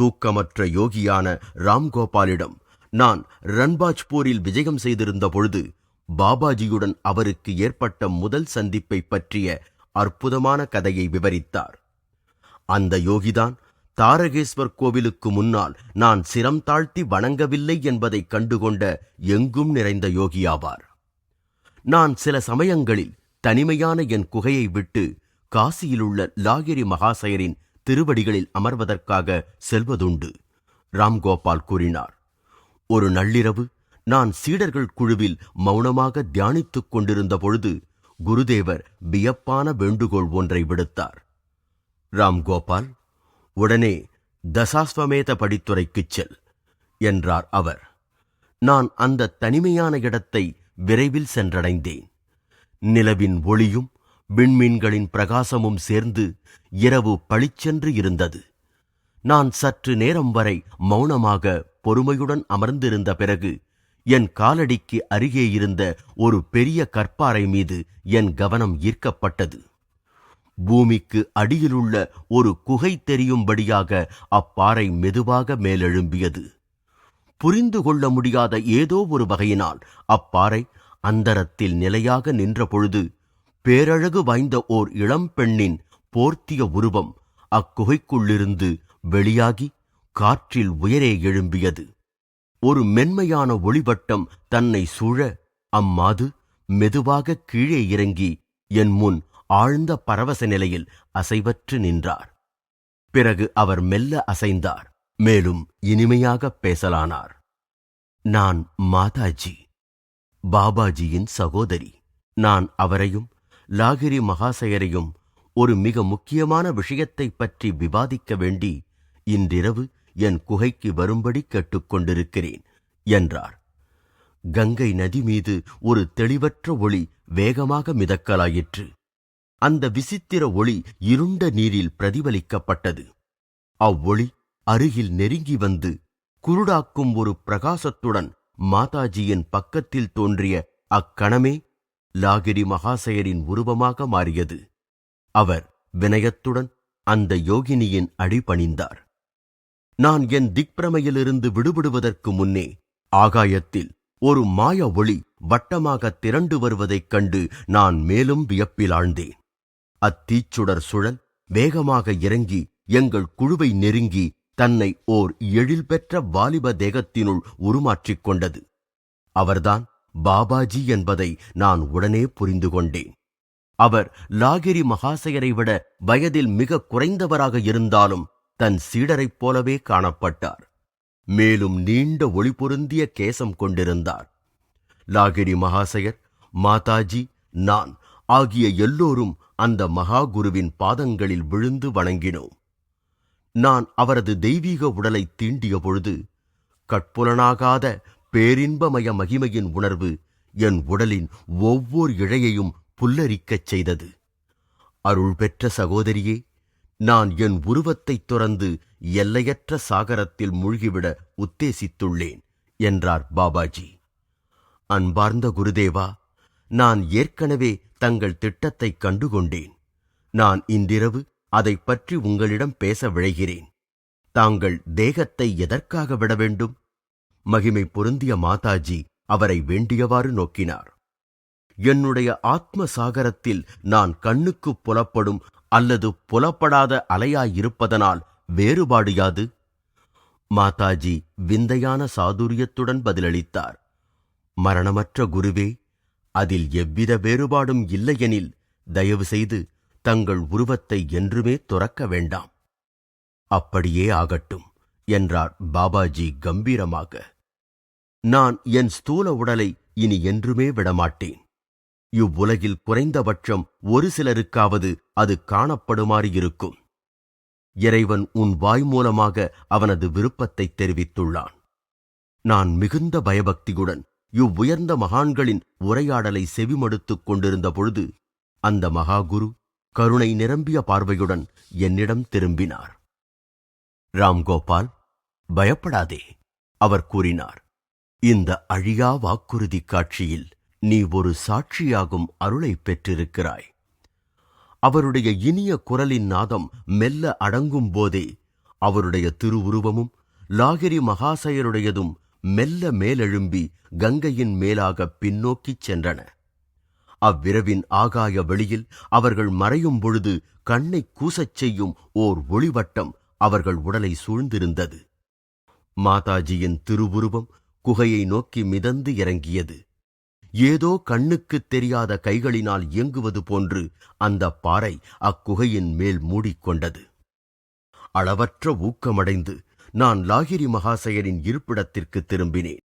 தூக்கமற்ற யோகியான ராம்கோபாலிடம் நான் ரன்பாஜ்பூரில் விஜயம் செய்திருந்த பொழுது பாபாஜியுடன் அவருக்கு ஏற்பட்ட முதல் சந்திப்பை பற்றிய அற்புதமான கதையை விவரித்தார். அந்த யோகிதான் தாரகேஸ்வர் கோவிலுக்கு முன்னால் நான் சிரம் தாழ்த்தி வணங்கவில்லை என்பதை கண்டுகொண்ட எங்கும் நிறைந்த யோகியாவார். நான் சில சமயங்களில் தனிமையான என் குகையை விட்டு காசியிலுள்ள லாகிரி மகாசயரின் திருவடிகளில் அமர்வதற்காக செல்வதுண்டு. ராம்கோபால் கூறினார் ஒரு நள்ளிரவு நான் சீடர்கள் குழுவில் மௌனமாக தியானித்துக் கொண்டிருந்த பொழுது குருதேவர் வியப்பான வேண்டுகோள் ஒன்றை விடுத்தார். ராம்கோபால் உடனே தசாஸ்வமேத படித்துறைக்குச் செல் என்றார் அவர். நான் அந்த தனிமையான இடத்தை விரைவில் சென்றடைந்தேன். நிலவின் ஒளியும் விண்மீன்களின் பிரகாசமும் சேர்ந்து இரவு பளிச்சென்று இருந்தது. நான் சற்று நேரம் வரை மௌனமாக பொறுமையுடன் அமர்ந்திருந்த பிறகு என் காலடிக்கு அருகே இருந்த ஒரு பெரிய கற்பாறை மீது என் கவனம் ஈர்க்கப்பட்டது. பூமிக்கு அடியிலுள்ள ஒரு குகை தெரியும்படியாக அப்பாறை மெதுவாக மேலெழும்பியது. புரிந்து கொள்ள முடியாத ஏதோ ஒரு வகையினால் அப்பாறை அந்தரத்தில் நிலையாக நின்ற பொழுது பேரழகு வாய்ந்த ஓர் இளம்பெண்ணின் போர்த்திய உருவம் அக்குகைக்குள்ளிருந்து வெளியாகி காற்றில் உயரே எழும்பியது. ஒரு மென்மையான ஒளிவட்டம் தன்னை சூழ அம்மாது மெதுவாக கீழே இறங்கி என் முன் ஆழ்ந்த பரவச நிலையில் அசைவற்று நின்றார். பிறகு அவர் மெல்ல அசைந்தார். மேலும் இனிமையாக பேசலானார். நான் மாதாஜி பாபாஜியின் சகோதரி. நான் அவரையும் லாகிரி மகாசயரையும் ஒரு மிக முக்கியமான விஷயத்தைப் பற்றி விவாதிக்க வேண்டி இன்றிரவு என் குகைக்கு வரும்படி கேட்டுக்கொண்டிருக்கிறேன் என்றார். கங்கை நதி மீது ஒரு தெளிவற்ற ஒளி வேகமாக மிதக்கலாயிற்று. அந்த விசித்திர ஒளி இருண்ட நீரில் பிரதிபலிக்கப்பட்டது. அவ்வொளி அருகில் நெருங்கி வந்து குருடாக்கும் ஒரு பிரகாசத்துடன் மாதாஜியின் பக்கத்தில் தோன்றிய அக்கணமே லாகிரி மகாசயரின் உருவமாக மாறியது. அவர் வினயத்துடன் அந்த யோகினியின் அடிபணிந்தார் நான் என் திக்பிரமையிலிருந்து விடுபடுவதற்கு முன்னே ஆகாயத்தில் ஒரு மாய ஒளி வட்டமாக திரண்டு வருவதைக் கண்டு நான் மேலும் வியப்பிலாழ்ந்தேன். அத்தீச்சுடர் சுழல் வேகமாக இறங்கி எங்கள் குழுவை நெருங்கி தன்னை ஓர் எழில் பெற்ற வாலிப தேகத்தினுள் உருமாற்றிக் கொண்டது. அவர்தான் பாபாஜி என்பதை நான் உடனே புரிந்து கொண்டேன் அவர் லாகிரி மகாசயரை விட வயதில் மிக குறைந்தவராக இருந்தாலும் தன் சீடரைப் போலவே காணப்பட்டார். மேலும் நீண்ட ஒளி பொருந்திய கேசம் கொண்டிருந்தார். லாகிரி மகாசயர் மாதாஜி நான் ஆகிய எல்லோரும் அந்த மகாகுருவின் பாதங்களில் விழுந்து வணங்கினோம். நான் அவரது தெய்வீக உடலை தீண்டிய பொழுது கட்புலனாகாத பேரின்பமய மகிமையின் உணர்வு என் உடலின் ஒவ்வொரு இழையையும் புல்லரிக்கச் செய்தது. அருள் பெற்ற சகோதரியே நான் என் உருவத்தைத் துறந்து எல்லையற்ற சாகரத்தில் மூழ்கிவிட உத்தேசித்துள்ளேன் என்றார் பாபாஜி. அன்பார்ந்த குருதேவா நான் ஏற்கனவே தங்கள் திட்டத்தைக் கண்டுகொண்டேன். நான் இன்றிரவு அதைப் பற்றி உங்களிடம் பேச விழைகிறேன். தாங்கள் தேகத்தை எதற்காக விட வேண்டும்? மகிமை பொருந்திய மாதாஜி அவரை வேண்டியவாறு நோக்கினார். என்னுடைய ஆத்ம சாகரத்தில் நான் கண்ணுக்குப் புலப்படும் அல்லது புலப்படாத அலையாயிருப்பதனால் வேறுபாடு யாது மாதாஜி விந்தையான சாதுரியத்துடன் பதிலளித்தார். மரணமற்ற குருவே அதில் எவ்வித வேறுபாடும் இல்லையெனில் தயவு செய்து தங்கள் உருவத்தை என்றுமே துறக்க வேண்டாம். அப்படியே ஆகட்டும் என்றார் பாபாஜி கம்பீரமாக. நான் என் ஸ்தூல உடலை இனி என்றுமே விடமாட்டேன். இவ்வுலகில் குறைந்தபட்சம் ஒரு சிலருக்காவது அது காணப்படுமாறு இருக்கும். இறைவன் உன் வாய் மூலமாக அவனது விருப்பத்தை தெரிவித்துள்ளான். நான் மிகுந்த பயபக்தியுடன் இவ்வுயர்ந்த மகான்களின் உரையாடலை செவிமடுத்துக் கொண்டிருந்த பொழுது அந்த மகாகுரு கருணை நிரம்பிய பார்வையுடன் என்னிடம் திரும்பினார். ராம்கோபால் பயப்படாதே அவர் கூறினார். இந்த அழியா வாக்குறுதி காட்சியில் நீ ஒரு சாட்சியாகும் அருளைப் பெற்றிருக்கிறாய். அவருடைய இனிய குரலின் நாதம் மெல்ல அடங்கும் போதே அவருடைய திருவுருவமும் லாகிரி மகாசயருடையதும் மெல்ல மேலெழும்பி கங்கையின் மேலாக பின்னோக்கிச் சென்றன. அவ்விரவின் ஆகாய வெளியில் அவர்கள் மறையும் பொழுது கண்ணை கூசச் செய்யும் ஓர் ஒளிவட்டம் அவர்கள் உடலை சூழ்ந்திருந்தது. மாதாஜியின் திருவுருவம் குகையை நோக்கி மிதந்து இறங்கியது. ஏதோ கண்ணுக்குத் தெரியாத கைகளினால் இயங்குவது போன்று அந்த பாறை அக்குகையின் மேல் மூடிக்கொண்டது. அளவற்ற ஊக்கமடைந்து நான் லாகிரி மகாசயரின் இருப்பிடத்திற்கு திரும்பினேன்.